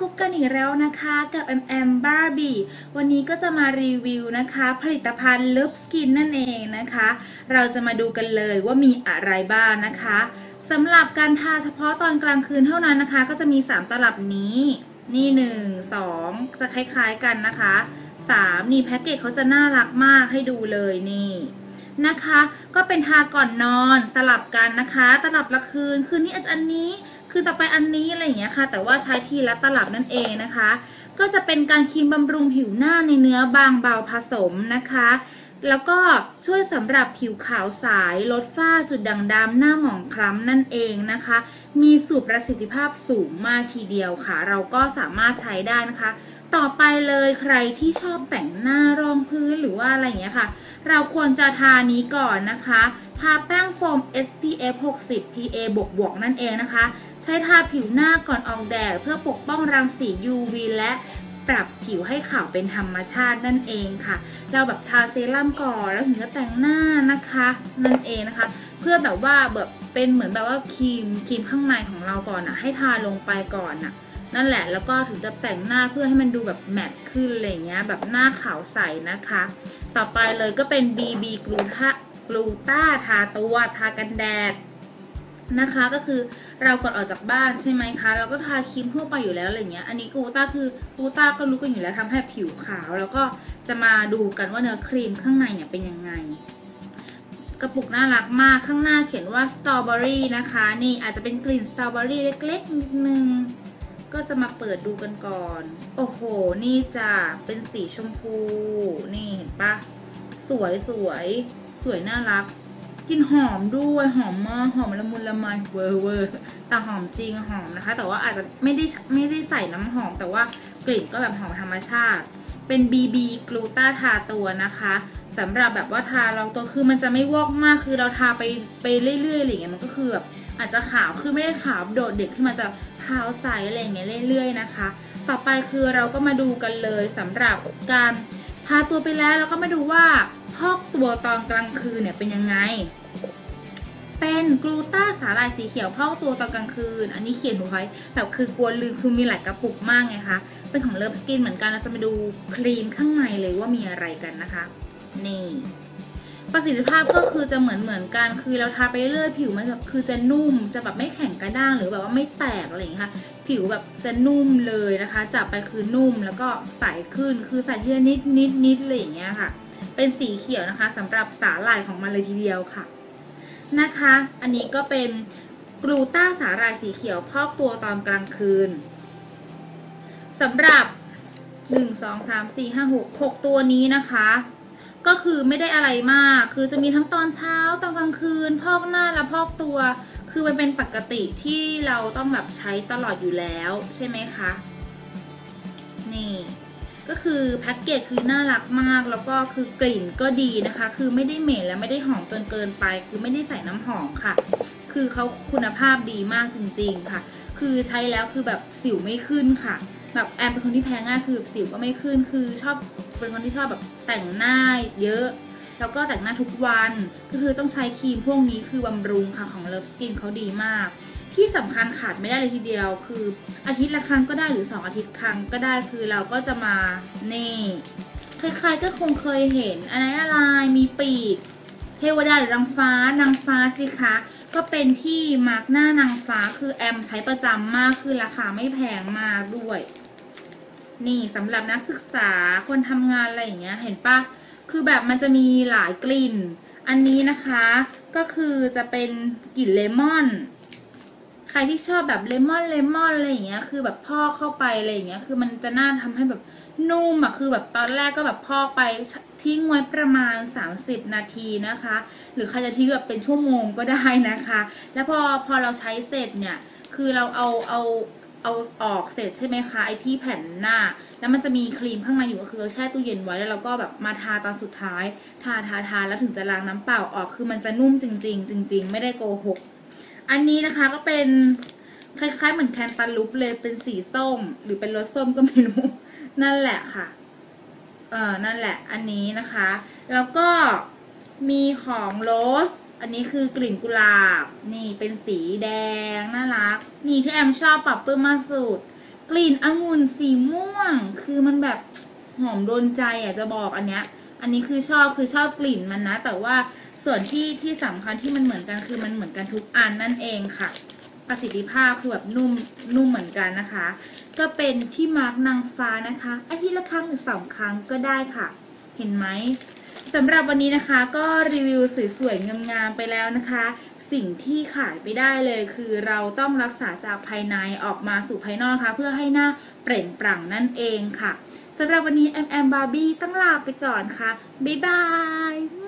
พบกันอีกแล้วนะคะกับแอมแอมบาร์บี้วันนี้ก็จะมารีวิวนะคะ ผลิตภัณฑ์เลิฟสกินนั่นเองนะคะ เราจะมาดูกันเลยว่ามีอะไรบ้างนะคะสำหรับการทาเฉพาะตอนกลางคืนเท่านั้นนะคะ ก็จะมี 3 ตลับนี้ นี่ 1 2 จะคล้ายๆกันนะคะ 3 นี่แพ็กเกจเขาจะน่ารักมากให้ดูเลยนี่นะคะ ก็เป็นทาก่อนนอนสลับกันนะคะ ตลับละคืนคืนนี้อาจจะอันนี้ คือต่อไปอันนี้อะไรอย่างเงี้ยค่ะ แต่ว่าใช้ทีละตลับนั่นเองนะคะ ก็จะเป็นการครีมบำรุงผิวหน้าในเนื้อบางเบาผสมนะคะ แล้วก็ช่วยสำหรับผิวขาวใสลดฝ้าจุดด่างดำหน้าหมองคล้ำนั่นเองนะคะ มีสูตรประสิทธิภาพสูงมากทีเดียวค่ะ เราก็สามารถใช้ได้นะคะ ต่อไปเลยใครที่ชอบแต่งหน้ารองพื้นหรือว่าอะไรอย่างเงี้ยค่ะ เราควรจะทานี้ก่อนนะคะ ทาแป้งโฟม SPF 60 PA บวกบวกนั่นเองนะคะ ใช้ทาผิวหน้าก่อนออกแดดเพื่อปกป้องรังสี UV และ ปรับผิวให้ขาวเป็นธรรมชาตินั่นเองค่ะ เราแบบทาเซรั่มก่อนแล้วถึงจะแต่งหน้านะคะ นั่นเองนะคะ เพื่อแบบว่าแบบเป็นเหมือนแบบว่าครีมครีมข้างในของเราก่อนนะให้ทาลงไปก่อนนะนั่นแหละแล้วก็ถึงจะแต่งหน้าเพื่อให้มันดูแบบแมตต์ขึ้นอะไรเงี้ยแบบหน้าขาวใสนะคะ ต่อไปเลยก็เป็น BB กลูตากลูต้าทาตัวทากันแดดนะคะก็คือ เราก่อนออกจากบ้านใช่ไหมคะ เราก็ทาครีมทั่วไปอยู่แล้วอะไรเงี้ย อันนี้กูต้าคือกูต้าก็รู้กันอยู่แล้วทำให้ผิวขาว แล้วก็จะมาดูกันว่าเนื้อครีมข้างในเนี่ยเป็นยังไง กระปุกน่ารักมากข้างหน้าเขียนว่าสตรอเบอรี่นะคะ นี่อาจจะเป็นกลิ่นสตรอเบอรี่เล็กๆนิดนึงก็จะมาเปิดดูกันก่อน โอ้โห นี่จะเป็นสีชมพู นี่เห็นปะ สวยสวย สวยน่ารัก กลิ่นหอมด้วยหอมมากหอมละมุนละไมเวอร์เวอร์แต่หอมจริงหอมนะคะ แต่ว่าอาจจะไม่ได้ไม่ได้ใส่น้ำหอม แต่ว่ากลิ่นก็แบบหอมธรรมชาติ เป็น BB กลูตาทาตัวนะคะสำหรับแบบว่าทาลองตัวคือมันจะไม่วอกมากคือเราทาไปไปเรื่อยๆอะไรอย่างเงี้ยมันก็คือแบบอาจจะขาวคือไม่ได้ขาวโดดเด่นขึ้นมาจะขาวใสอะไรอย่างเงี้ยเรื่อยๆนะคะ ต่อไปคือเราก็มาดูกันเลยสำหรับการทาตัวไปแล้วเราก็มาดูว่า พอกตัวตอนกลางคืนเนี่ยเป็นยังไง เป็นกลูต้าสาหร่ายสีเขียวพอกตัวตอนกลางคืน อันนี้เขียนไว้แบบคือกลัวลืมคือมีหลายกระปุกมากไงคะ เป็นของเลิฟสกินเหมือนกันเราจะมาดูครีมข้างในเลยว่ามีอะไรกันนะคะ นี่ ประสิทธิภาพก็คือจะเหมือนเหมือนกันคือเราทาไปเรื่อยผิวมันแบบคือจะนุ่มจะแบบไม่แข็งกระด้างหรือแบบว่าไม่แตกอะไรอย่างเงี้ยค่ะผิวแบบจะนุ่มเลยนะคะ จับไปคือนุ่มแล้วก็ใสขึ้นคือใสทีละนิดนิดนิดอะไรอย่างเงี้ยค่ะ เป็นสีเขียวนะคะสำหรับสาหร่ายของมันเลยทีเดียวค่ะนะคะ อันนี้ก็เป็นกลูต้าสาหร่ายสีเขียวพอกตัวตอนกลางคืนสำหรับหนึ่งสองสามสี่ห้าหกหกตัวนี้นะคะ ก็คือไม่ได้อะไรมาก คือจะมีทั้งตอนเช้าตอนกลางคืน พอกหน้าและพอกตัว คือมันเป็นปกติที่เราต้องแบบใช้ตลอดอยู่แล้ว ใช่ไหมคะ นี่ ก็คือแพ็กเกจคือน่ารักมาก แล้วก็คือกลิ่นก็ดีนะคะ คือไม่ได้เหม็นและไม่ได้หอมจนเกินไป คือไม่ได้ใส่น้ำหอมค่ะ คือเขาคุณภาพดีมากจริง ๆค่ะ คือใช้แล้วคือแบบสิวไม่ขึ้นค่ะ แบบแอมเป็นคนที่แพ้ง่ายคือสิวก็ไม่ขึ้น คือชอบเป็นคนที่ชอบแบบแต่งหน้าเยอะแล้วก็แต่งหน้าทุกวันก็คือต้องใช้ครีมพวกนี้คือบำรุงค่ะของ Love Skin เขาดีมาก ที่สำคัญขาดไม่ได้เลยทีเดียว คืออาทิตย์ละครั้งก็ได้หรือ 2 อาทิตย์ครั้งก็ได้คือเราก็จะมานี่ใครๆก็คงเคยเห็นอะไรอะไรมีปีก เทวดาหรือนางฟ้านางฟ้าสิคะก็เป็นที่มาร์กหน้านางฟ้าคือแอมใช้ประจำมากคือราคาไม่แพงมากด้วย นี่สำหรับนักศึกษาคนทำงานอะไรอย่างเงี้ย เห็นปะคือแบบมันจะมีหลายกลิ่น อันนี้นะคะ ก็คือจะเป็นกลิ่นเลมอน รที่ชอบแบบเลมอนเลมอนอะไรอย่างเงี้ย คือแบบพอกเข้าไปอะไรอย่างเงี้ย คือมันจะน่าทำให้แบบนุ่มอะคือแบบตอนแรกก็แบบพอกไปทิ้งไว้ประมาณ 30 นาทีนะคะ หรือใครจะทิ้งแบบเป็นชั่วโมงก็ได้นะคะ แล้วพอพอเราใช้เสร็จเนี่ย คือเราเอาเอาเอาออกเสร็จใช่ไหมคะไอที่แผ่นหน้า แล้วมันจะมีครีมข้างในอยู่ก็คือแช่ตู้เย็นไว้แล้วเราก็แบบมาทาตอนสุดท้าย ทาทาทาแล้วถึงจะล้างน้ำเปล่าออกคือมันจะนุ่มจริง ๆ จริง ๆ ไม่ได้โกหก อันนี้นะคะก็เป็นคล้ายๆ เหมือนแคนตาลูปเลยเป็นสีส้ม หรือเป็นรสส้มก็ไม่รู้ นั่นแหละค่ะ เออนั่นแหละ อันนี้นะคะ แล้วก็มีของโรส อันนี้คือกลิ่นกุหลาบ นี่เป็นสีแดงน่ารัก นี่ที่แอมชอบปรับปื้มมาสุด กลิ่นองุ่นสีม่วง คือมันแบบหอมโดนใจอะจะบอกอันเนี้ย อันนี้คือชอบคือชอบกลิ่นมันนะ แต่ว่าส่วนที่ที่สำคัญที่มันเหมือนกันคือมันเหมือนกันทุกอันนั่นเองค่ะ ประสิทธิภาพคือแบบนุ่มนุ่มเหมือนกันนะคะ ก็เป็นที่มาร์กนางฟ้านะคะอาทิตย์ละครั้งหรือสองครั้งก็ได้ค่ะ เห็นไหมสำหรับวันนี้นะคะก็รีวิวสวยๆงามๆไปแล้วนะคะ สิ่งที่ขาดไม่ได้เลยคือเราต้องรักษาจากภายในออกมาสู่ภายนอกค่ะ เพื่อให้หน้าเปล่งปลั่งนั่นเองค่ะสำหรับวันนี้แอมแอมบาร์บี้ต้องลาไปก่อนค่ะ บ๊ายบาย